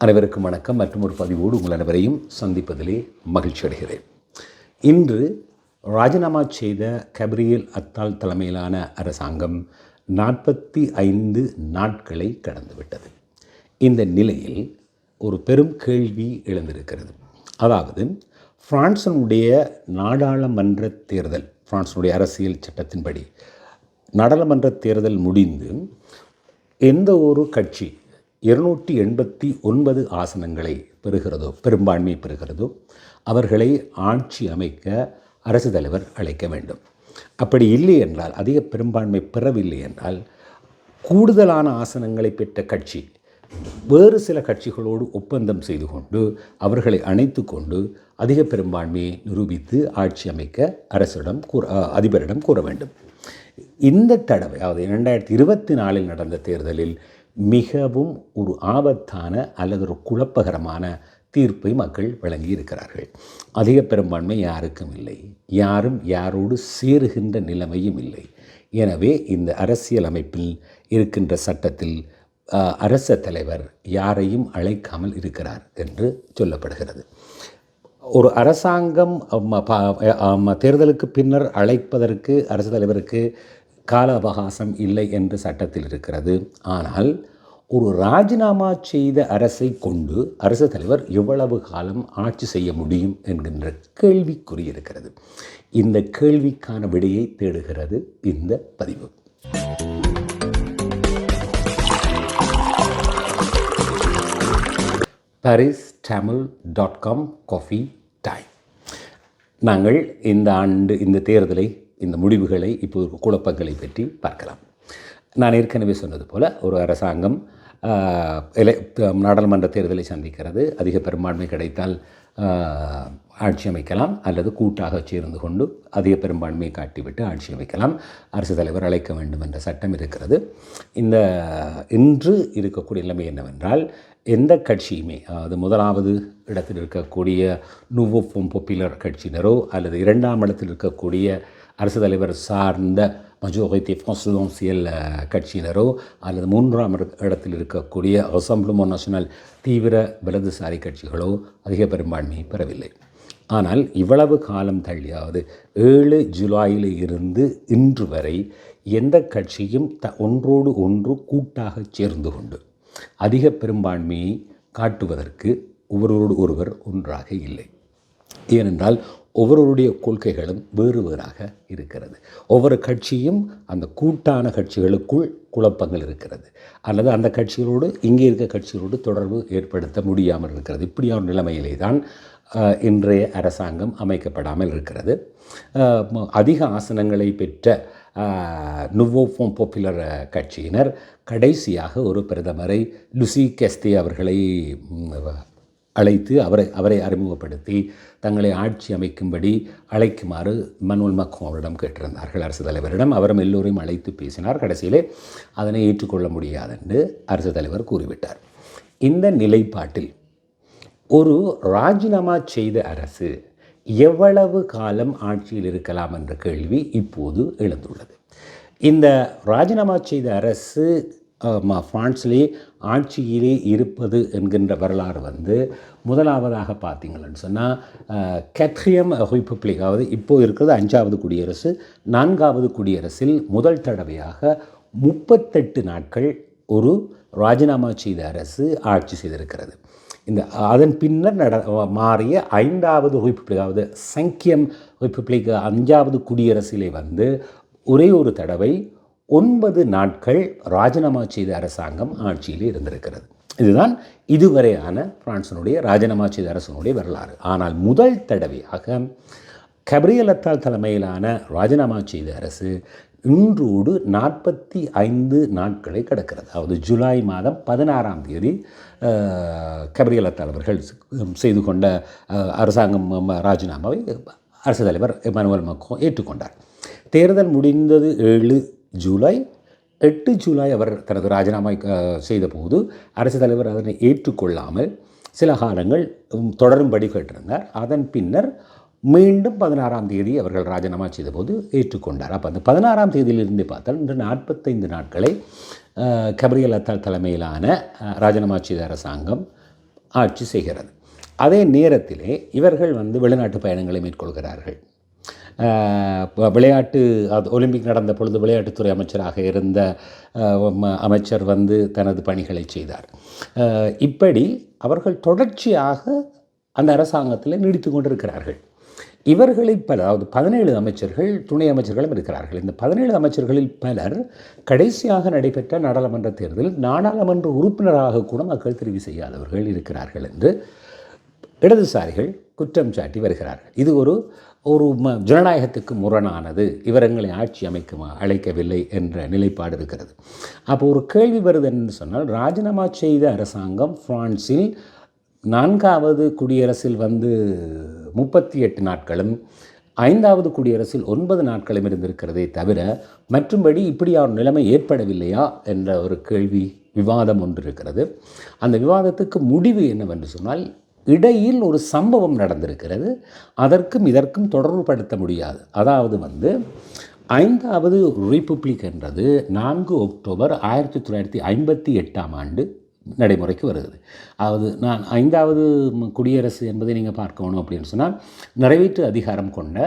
அனைவருக்கும் வணக்கம். மற்றும் ஒரு பதிவோடு உங்கள் அனைவரையும் சந்திப்பதிலே மகிழ்ச்சி அடைகிறேன். இன்று ராஜினாமா செய்த கபிரியல் அத்தால் தலைமையிலான அரசாங்கம் நாற்பத்தி ஐந்து நாட்களை கடந்துவிட்டது. இந்த நிலையில் ஒரு பெரும் கேள்வி எழுந்திருக்கிறது. அதாவது பிரான்சனுடைய நாடாளுமன்ற தேர்தல் பிரான்சனுடைய அரசியல் சட்டத்தின்படி நாடாளுமன்ற தேர்தல் முடிந்து எந்த ஒரு கட்சி இருநூற்றி எண்பத்தி ஒன்பது ஆசனங்களை பெறுகிறதோ பெரும்பான்மை பெறுகிறதோ அவர்களை ஆட்சி அமைக்க அரசு தலைவர் அழைக்க வேண்டும். அப்படி இல்லை என்றால் அதிக பெரும்பான்மை பெறவில்லை என்றால் கூடுதலான ஆசனங்களை பெற்ற கட்சி வேறு சில கட்சிகளோடு ஒப்பந்தம் செய்து கொண்டு அவர்களை அணைத்து கொண்டு அதிக பெரும்பான்மையை நிரூபித்து ஆட்சி அமைக்க அரசிடம் கூற அதிபரிடம் கூற வேண்டும். இந்த தடவை அதாவது இரண்டாயிரத்தி இருபத்தி நாலில் நடந்த தேர்தலில் மிகவும் ஒரு ஆபத்தான அல்லது ஒரு குழப்பகரமான தீர்ப்பை மக்கள் வழங்கி இருக்கிறார்கள் அதிக பெரும்பான்மை யாருக்கும் இல்லை. யாரும் யாரோடு சேருகின்ற நிலைமையும் இல்லை. எனவே இந்த அரசியல் அமைப்பில் இருக்கின்ற சட்டத்தில் அரச தலைவர் யாரையும் அழைக்காமல் இருக்கிறார் என்று சொல்லப்படுகிறது. ஒரு அரசாங்கம் தேர்தலுக்கு பின்னர் அழைப்பதற்கு அரசு தலைவருக்கு கால அவகாசம் இல்லை என்று சட்டத்தில் இருக்கிறது. ஆனால் ஒரு ராஜினாமா செய்த அரசை கொண்டு அரசு தலைவர் எவ்வளவு காலம் ஆட்சி செய்ய முடியும் என்கின்ற கேள்விக்குறி இருக்கிறது இந்த கேள்விக்கான விடையை தேடுகிறது இந்த பதிவு. Paris Tamil dot com coffee time நாங்கள் இந்த ஆண்டு இந்த தேர்தலை இந்த முடிவுகளை இப்போது குழப்பங்களை பற்றி பார்க்கலாம். நான் ஏற்கனவே சொன்னது போல் ஒரு அரசாங்கம் எலை நாடாளுமன்ற தேர்தலை சந்திக்கிறது. அதிக பெரும்பான்மை கிடைத்தால் ஆட்சி அமைக்கலாம். அல்லது கூட்டாக சேர்ந்து கொண்டு அதிக பெரும்பான்மையை காட்டிவிட்டு ஆட்சி அமைக்கலாம். அரசு தலைவர் அழைக்க வேண்டும் என்ற சட்டம் இருக்கிறது. இந்த இன்று இருக்கக்கூடிய நிலைமை என்னவென்றால் எந்த கட்சியுமே அதாவது முதலாவது இடத்தில் இருக்கக்கூடிய நுவோஃபோம் பொப்புலர் கட்சியினரோ அல்லது இரண்டாம் இடத்தில் இருக்கக்கூடிய அரசு தலைவர் சார்ந்த மஜோரிட்டி ஃபான்சியல் கட்சியினரோ அல்லது மூன்றாம் இடத்தில் இருக்கக்கூடிய அசம்பிளமோ நேஷனல் தீவிர வலதுசாரி கட்சிகளோ அதிக பெரும்பான்மையை பெறவில்லை. ஆனால் இவ்வளவு காலம் தள்ளியாவது ஏழு ஜூலையில் இருந்து இன்று வரை எந்த கட்சியும் த ஒன்றோடு ஒன்று கூட்டாக சேர்ந்து கொண்டு அதிக பெரும்பான்மையை காட்டுவதற்கு ஒருவரோடு ஒருவர் ஒன்றாக இல்லை. ஏனென்றால் ஒவ்வொருவருடைய கொள்கைகளும் வேறு வேறாக இருக்கிறது. ஒவ்வொரு கட்சியும் அந்த கூட்டான கட்சிகளுக்குள் குழப்பங்கள் இருக்கிறது. அல்லது அந்த கட்சிகளோடு இங்கே இருக்க கட்சிகளோடு தொடர்பு ஏற்படுத்த முடியாமல் இருக்கிறது. இப்படியான நிலைமையிலே தான் இன்றைய அரசாங்கம் அமைக்கப்படாமல் இருக்கிறது. அதிக ஆசனங்களை பெற்ற நுவோஃபோம் பாப்புலர் கட்சியினர் கடைசியாக ஒரு பிரதமரை லுசி கெஸ்தி அவர்களை அழைத்து அவரை அவரை அறிமுகப்படுத்தி தங்களை ஆட்சி அமைக்கும்படி அழைக்குமாறு மனுவல் அவரிடம் கேட்டிருந்தார்கள். அரசு தலைவரிடம் அவரும் எல்லோரையும் அழைத்து பேசினார். கடைசியிலே அதனை ஏற்றுக்கொள்ள முடியாது என்று அரசு தலைவர் கூறிவிட்டார். இந்த நிலைப்பாட்டில் ஒரு ராஜினாமா செய்த அரசு எவ்வளவு காலம் ஆட்சியில் இருக்கலாம் என்ற கேள்வி இப்போது எழுந்துள்ளது. இந்த ராஜினாமா செய்த அரசு ஃப்ரான்ஸ்லே ஆட்சியிலே இருப்பது என்கின்ற வரலாறு வந்து முதலாவதாக பார்த்தீங்கன்னு சொன்னால் கேட்ரியம் ரிப்பப்ளிக் அதாவது இப்போது இருக்கிறது அஞ்சாவது குடியரசு நான்காவது குடியரசில் முதல் தடவையாக முப்பத்தெட்டு நாட்கள் ஒரு ராஜினாமா செய்த அரசு ஆட்சி செய்திருக்கிறது. இந்த அதன் பின்னர் நட மாறிய ஐந்தாவது ரிப்பப்ளிக் அதாவது சங்கியம் ரிப்பப்ளிக் அஞ்சாவது குடியரசிலே வந்து ஒரே ஒரு தடவை ஒன்பது நாட்கள் ராஜினாமா செய்த அரசாங்கம் ஆட்சியில் இருந்திருக்கிறது. இதுதான் இதுவரையான பிரான்சினுடைய ராஜினாமா செய்த அரசனுடைய வரலாறு. ஆனால் முதல் தடவையாக கபிரியலத்தால் தலைமையிலான ராஜினாமா செய்த அரசு இன்றோடு நாற்பத்தி ஐந்து நாட்களை கிடக்கிறது. அதாவது ஜூலை மாதம் பதினாறாம் தேதி கபிரியலத்தால் அவர்கள் செய்து கொண்ட அரசாங்கம் ராஜினாமாவை அரசு தலைவர் எமானுவல் மக்கோ ஏற்றுக்கொண்டார். தேர்தல் முடிந்தது ஏழு ஜூலை எட்டு ஜூலை அவர் தனது ராஜினாமா செய்தபோது அரசு தலைவர் அதனை ஏற்றுக்கொள்ளாமல் சில காலங்கள் தொடரும்படி கேட்டிருந்தார். அதன் பின்னர் மீண்டும் பதினாறாம் தேதி அவர்கள் ராஜினாமா செய்தபோது ஏற்றுக்கொண்டார். அப்போ அந்த பதினாறாம் தேதியிலிருந்து பார்த்தால் இன்று நாற்பத்தைந்து நாட்களை கபரியல் அத்தால் தலைமையிலான ராஜினாமா செய்த அரசாங்கம் ஆட்சி செய்கிறது. அதே நேரத்திலே இவர்கள் வந்து வெளிநாட்டு பயணங்களை மேற்கொள்கிறார்கள். விளையாட்டு அது ஒலிம்பிக் நடந்த பொழுது விளையாட்டுத்துறை அமைச்சராக இருந்த அமைச்சர் வந்து தனது பணிகளை செய்தார். இப்படி அவர்கள் தொடர்ச்சியாக அந்த அரசாங்கத்தில் நீடித்து கொண்டிருக்கிறார்கள். இவர்களில் பலர் அதாவது பதினேழு அமைச்சர்கள் துணை அமைச்சர்களும் இருக்கிறார்கள். இந்த பதினேழு அமைச்சர்களில் பலர் கடைசியாக நடைபெற்ற நாடாளுமன்ற தேர்தலில் நாடாளுமன்ற உறுப்பினராக கூட மக்கள் தெரிவு செய்யாதவர்கள் இருக்கிறார்கள் என்று இடதுசாரிகள் குற்றம் சாட்டி வருகிறார்கள். இது ஒரு ஒரு ம ஜனநாயகத்துக்கு முரணானது. இவரங்களை ஆட்சி அமைக்க அழைக்கவில்லை என்ற நிலைப்பாடு இருக்கிறது. அப்போ ஒரு கேள்வி வருது என்று சொன்னால் ராஜினாமா செய்த அரசாங்கம் பிரான்சில் நான்காவது குடியரசில் வந்து முப்பத்தி எட்டு நாட்களும் ஐந்தாவது குடியரசில் ஒன்பது நாட்களும் இருந்திருக்கிறதே தவிர மற்றும்படி இப்படியான நிலைமை ஏற்படவில்லையா என்ற ஒரு கேள்வி விவாதம் ஒன்று இருக்கிறது. அந்த விவாதத்துக்கு முடிவு என்னவென்று சொன்னால் இடையில் ஒரு சம்பவம் நடந்திருக்கிறது. அதற்கும் இதற்கும் தொடர்புபடுத்த முடியாது. அதாவது வந்து ஐந்தாவது ரிப்பப்ளிக் என்றது நான்கு அக்டோபர் ஆயிரத்தி தொள்ளாயிரத்தி ஐம்பத்தி எட்டாம் ஆண்டு நடைமுறைக்கு வருகிறது. அதாவது நான் ஐந்தாவது குடியரசு என்பதை நீங்கள் பார்க்கணும் அப்படின்னு சொன்னால் நிறைவேற்று அதிகாரம் கொண்ட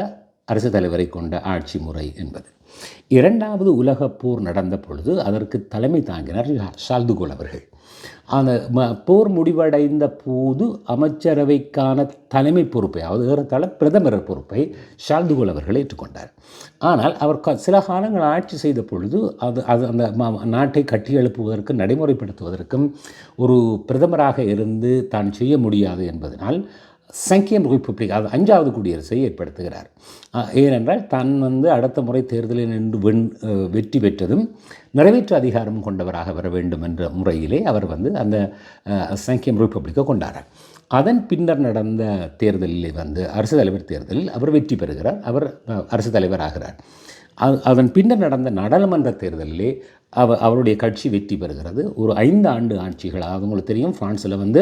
அரசு தலைவரை கொண்ட ஆட்சி முறை என்பது. இரண்டாவது உலகப் போர் நடந்த பொழுது அதற்கு தலைமை தாங்கினார் ஷால்துகோல் அவர்கள். அந்த போர் முடிவடைந்த போது அமைச்சரவைக்கான தலைமை பொறுப்பை அதாவது ஏறத்தாழ பிரதமர் பொறுப்பை ஷால்துகோல் அவர்கள் ஏற்றுக்கொண்டார். ஆனால் அவர் சில காலங்கள் ஆட்சி செய்த பொழுது அது அது அந்த நாட்டை நாட்டை கட்டியெழுப்புவதற்கும் நடைமுறைப்படுத்துவதற்கும் ஒரு பிரதமராக இருந்து தான் செய்ய முடியாது என்பதனால் சங்கியம் ரிப்பப்ளிக் அது அஞ்சாவது குடியரசை ஏற்படுத்துகிறார். ஏனென்றால் தான் வந்து அடுத்த முறை தேர்தலில் நின்று வெண் வெற்றி பெற்றதும் நிறைவேற்று அதிகாரம் கொண்டவராக வர வேண்டும் என்ற முறையிலே அவர் வந்து அந்த சங்கியம் ரிப்பப்ளிக்கை கொண்டாரார். அதன் பின்னர் நடந்த தேர்தலில் வந்து அரசு தலைவர் தேர்தலில் அவர் வெற்றி பெறுகிறார். அவர் அரசு தலைவர் ஆகிறார். அதன் பின்னர் நடந்த நாடாளுமன்ற தேர்தலிலே அவ அவருடைய கட்சி வெற்றி பெறுகிறது. ஒரு ஐந்து ஆண்டு ஆட்சிகள் அவங்களுக்கு உங்களுக்கு தெரியும் பிரான்ஸில் வந்து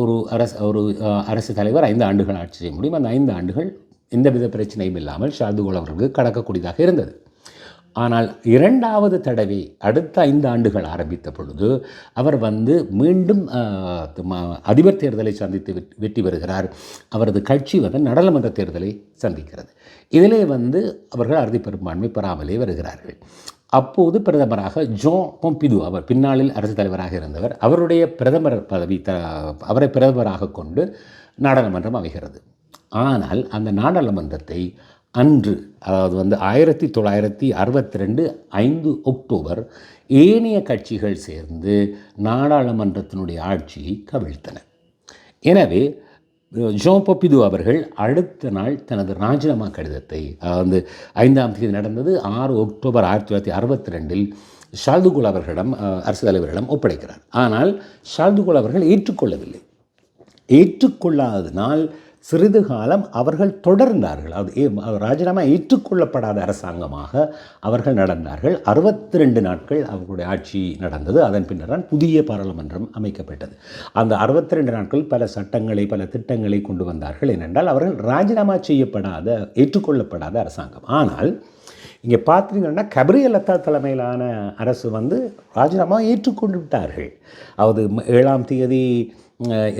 ஒரு அரசு ஒரு அரசு தலைவர் ஐந்து ஆண்டுகள் ஆட்சி செய்ய முடியும். அந்த ஐந்து ஆண்டுகள் எந்தவித பிரச்சனையும் இல்லாமல் ஷாதுகோல் அவர்களுக்கு கடக்கக்கூடியதாக இருந்தது. ஆனால் இரண்டாவது தடவை அடுத்த ஐந்து ஆண்டுகள் ஆரம்பித்த பொழுது அவர் வந்து மீண்டும் அதிபர் தேர்தலை சந்தித்து வெற்றி- வெற்றி பெறுகிறார். அவரது கட்சி வந்து நாடாளுமன்ற தேர்தலை சந்திக்கிறது. இதிலே வந்து அவர்கள் அறுதி பெரும்பான்மை பெறாமலே வருகிறார்கள். அப்போது பிரதமராக ஜோ பொம்பிது அவர் பின்னாளில் அரசு தலைவராக இருந்தவர் அவருடைய பிரதமர் பதவி த அவரை பிரதமராக கொண்டு நாடாளுமன்றம் அமைகிறது. ஆனால் அந்த நாடாளுமன்றத்தை அன்று அதாவது வந்து ஆயிரத்தி தொள்ளாயிரத்தி அறுபத்தி ரெண்டு ஐந்து அக்டோபர் ஏனைய கட்சிகள் சேர்ந்து நாடாளுமன்றத்தினுடைய ஆட்சியை கவிழ்த்தன எனவே ஜோ பொப்பிது அவர்கள் அடுத்த நாள் தனது ராஜினாமா கடிதத்தை வந்து ஐந்தாம் தேதி நடந்தது ஆறு அக்டோபர் ஆயிரத்தி தொள்ளாயிரத்தி அறுபத்தி ரெண்டில் ஷால்துகுல் அவர்களிடம் அரசு தலைவரிடம் ஒப்படைக்கிறார். ஆனால் ஷால்துகுல் அவர்கள் ஏற்றுக்கொள்ளவில்லை. ஏற்றுக்கொள்ளாததினால் சிறிது காலம் அவர்கள் தொடர்ந்தார்கள். அது ஏ- ராஜினாமா ஏற்றுக்கொள்ளப்படாத அரசாங்கமாக அவர்கள் நடந்தார்கள். அறுபத்தி ரெண்டு நாட்கள் அவர்களுடைய ஆட்சி நடந்தது. அதன் பின்னர் தான் புதிய பாராளுமன்றம் அமைக்கப்பட்டது. அந்த அறுபத்தி ரெண்டு நாட்கள் பல சட்டங்களை பல திட்டங்களை கொண்டு வந்தார்கள். ஏனென்றால் அவர்கள் ராஜினாமா செய்யப்படாத ஏற்றுக்கொள்ளப்படாத அரசாங்கம். ஆனால் இங்கே பார்த்தீங்கன்னா கபிரியல் அத்தா தலைமையிலான அரசு வந்து ராஜினாமா ஏற்றுக்கொண்டு விட்டார்கள். அது ஏழாம் தேதி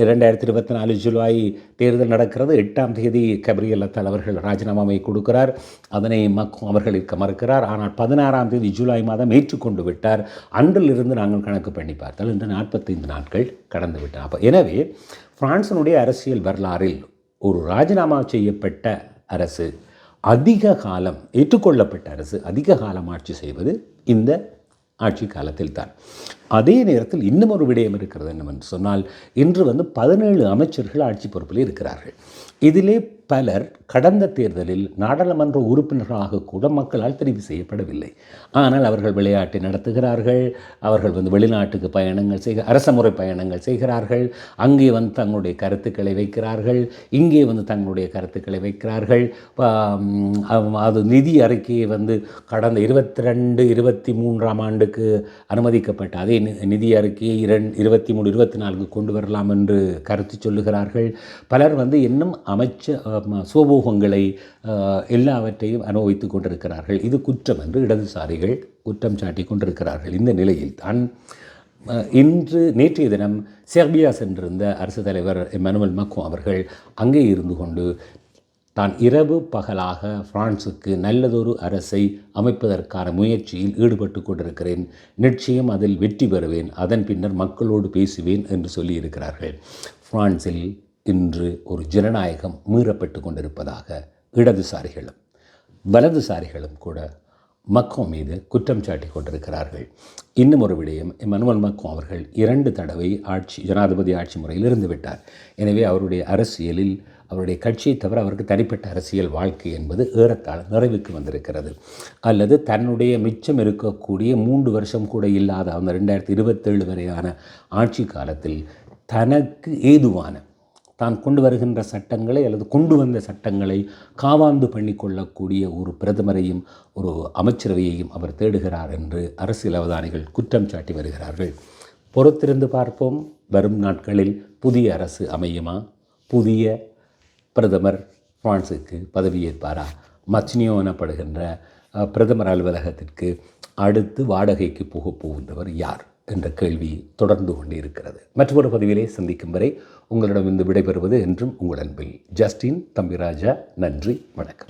இரண்டாயிரத்தி இருபத்தி நாலு ஜூலை தேர்தல் நடக்கிறது. எட்டாம் தேதி கபிரியல் அத்தால் அவர்கள் ராஜினாமாவை கொடுக்கிறார். அதனை மக்கும் அவர்கள் இருக்க மறுக்கிறார் ஆனால் பதினாறாம் தேதி ஜூலை மாதம் ஏற்றுக்கொண்டு விட்டார். அன்றிலிருந்து நாங்கள் கணக்கு பண்ணி பார்த்தால் இன்று நாற்பத்தைந்து நாட்கள் கடந்து விட்டன. அப்போ எனவே பிரான்சினுடைய அரசியல் வரலாறில் ஒரு ராஜினாமா செய்யப்பட்ட அரசு அதிக காலம் ஏற்றுக்கொள்ளப்பட்ட அரசு அதிக காலம் ஆட்சி செய்வது இந்த ஆட்சி காலத்தில் தான் அதே நேரத்தில் இன்னும் ஒரு விடயம் இருக்கிறது என்னவென்று சொன்னால் இன்று வந்து பதினேழு அமைச்சர்கள் ஆட்சி பொறுப்பில் இருக்கிறார்கள். இதிலே பலர் கடந்த தேர்தலில் நாடாளுமன்ற உறுப்பினர்களாக கூட மக்களால் தெரிவு செய்யப்படவில்லை. ஆனால் அவர்கள் விளையாட்டை நடத்துகிறார்கள் அவர்கள் வந்து வெளிநாட்டுக்கு பயணங்கள் செய்க அரசமுறை பயணங்கள் செய்கிறார்கள் அங்கே வந்து தங்களுடைய கருத்துக்களை வைக்கிறார்கள் இங்கே வந்து தங்களுடைய கருத்துக்களை வைக்கிறார்கள். அது நிதி அறிக்கையை வந்து கடந்த இருபத்தி ரெண்டு இருபத்தி மூன்றாம் ஆண்டுக்கு அனுமதிக்கப்பட்ட அதே நி- நிதி அறிக்கையை இரண் இருபத்தி மூணு இருபத்தி நான்கு கொண்டு வரலாம் என்று கருத்து சொல்லுகிறார்கள். பலர் வந்து இன்னும் அமைச்சர் சோபோகங்களை எல்லாவற்றையும் அனுபவித்துக் கொண்டிருக்கிறார்கள். இது குற்றம் என்று இடதுசாரிகள் குற்றம் சாட்டி கொண்டிருக்கிறார்கள். இந்த நிலையில் தான் இன்று நேற்றைய தினம் செர்பியா சென்றிருந்த அரசு தலைவர் மனுவல் மக்கோ அவர்கள் அங்கே இருந்து கொண்டு தான் இரவு பகலாக பிரான்சுக்கு நல்லதொரு அரசை அமைப்பதற்கான முயற்சியில் ஈடுபட்டு கொண்டிருக்கிறேன். நிச்சயம் அதில் வெற்றி பெறுவேன். அதன் பின்னர் மக்களோடு பேசுவேன் என்று சொல்லியிருக்கிறார்கள். பிரான்சில் இன்று ஒரு ஜனநாயகம் மீறப்பட்டு கொண்டிருப்பதாக இடதுசாரிகளும் வலதுசாரிகளும் கூட மக்கோ மீது குற்றம் சாட்டி கொண்டிருக்கிறார்கள். இன்னும் ஒரு விடயம் மனுவல் மக்கோ அவர்கள் இரண்டு தடவை ஆட்சி ஜனாதிபதி ஆட்சி முறையில் இருந்து விட்டார். எனவே அவருடைய அரசியலில் அவருடைய கட்சியை தவிர அவருக்கு தனிப்பட்ட அரசியல் வாழ்க்கை என்பது ஏறத்தாழ நிறைவுக்கு வந்திருக்கிறது. அல்லது தன்னுடைய மிச்சம் இருக்கக்கூடிய மூன்று வருஷம் கூட இல்லாத அந்த ரெண்டாயிரத்தி இருபத்தேழு வரையான ஆட்சி காலத்தில் தனக்கு ஏதுவான தான் கொண்டு வருகின்ற சட்டங்களை அல்லது கொண்டு வந்த சட்டங்களை காவாந்து பண்ணி கொள்ளக்கூடிய ஒரு பிரதமரையும் ஒரு அமைச்சரவையையும் அவர் தேடுகிறார் என்று அரசியல் அவதானிகள் குற்றம் சாட்டி வருகிறார்கள். பொறுத்திருந்து பார்ப்போம். வரும் நாட்களில் புதிய அரசு அமையுமா? புதிய பிரதமர் பிரான்சுக்கு பதவியேற்பாரா? மச்னியோ எனப்படுகின்ற பிரதமர் அலுவலகத்திற்கு அடுத்து வாடகைக்கு போகப் போகின்றவர் யார்? என்ற கேள்வி தொடர்ந்து கொண்டிருக்கிறது. மற்றொரு பதிவிலே சந்திக்கும் வரை உங்களிடம் இருந்து விடைபெறுவது என்றும் உங்கள் அன்பில் ஜஸ்டின் தம்பிராஜா. நன்றி வணக்கம்.